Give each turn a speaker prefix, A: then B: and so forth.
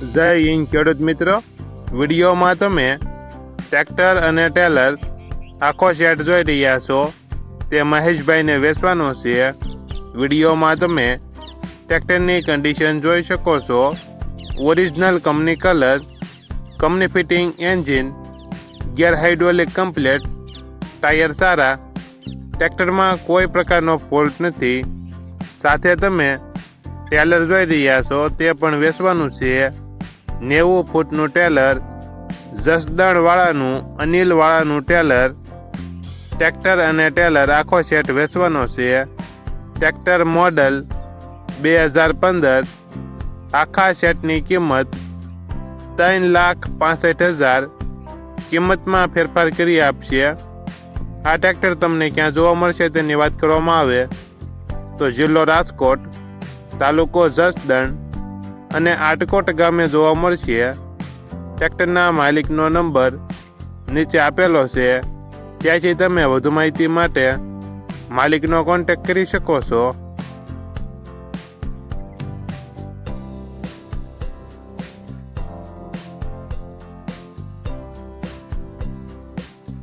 A: જય હિન્દ, ખેડૂત મિત્રો. વિડીયોમાં તમે ટ્રેક્ટર અને ટેલર આખો સેટ જોઈ રહ્યા છો. તે મહેશભાઈને વેચવાનો છે. વિડીયોમાં તમે ટ્રેક્ટરની કન્ડિશન જોઈ શકો છો. Original company colour company fitting engine gear hydraulic complete tyre સારા. ટ્રેક્ટરમાં કોઈ પ્રકારનો ફોલ્ટ નથી. સાથે તમે ટેલર જોઈ રહ્યા છો, તે પણ વેચવાનું છે. નેવું ફૂટનું ટેલર, જસદણવાળાનું, અનિલવાળાનું ટેલર, ટ્રેક્ટર અને ટેલર આખો સેટ વેચવાનો છે. ટ્રેક્ટર મોડલ બે હજાર પંદર. આખા સેટની કિંમત ત્રણ લાખ પાસઠ હજાર. કિંમતમાં ફેરફાર કરી આપશે. આ ટ્રેક્ટર તમને ક્યાં જોવા મળશે તેની વાત કરવામાં આવે. તો જિલ્લો રાજકોટ, તાલુકો જસદણ અને આટકોટ ગામે જોવા મળશે. ટ્રેક્ટરના માલિકનો નંબર નીચે આપેલો છે. ત્યાંથી તમે વધુ માહિતી માટે માલિકનો કોન્ટેક્ટ કરી શકો છો.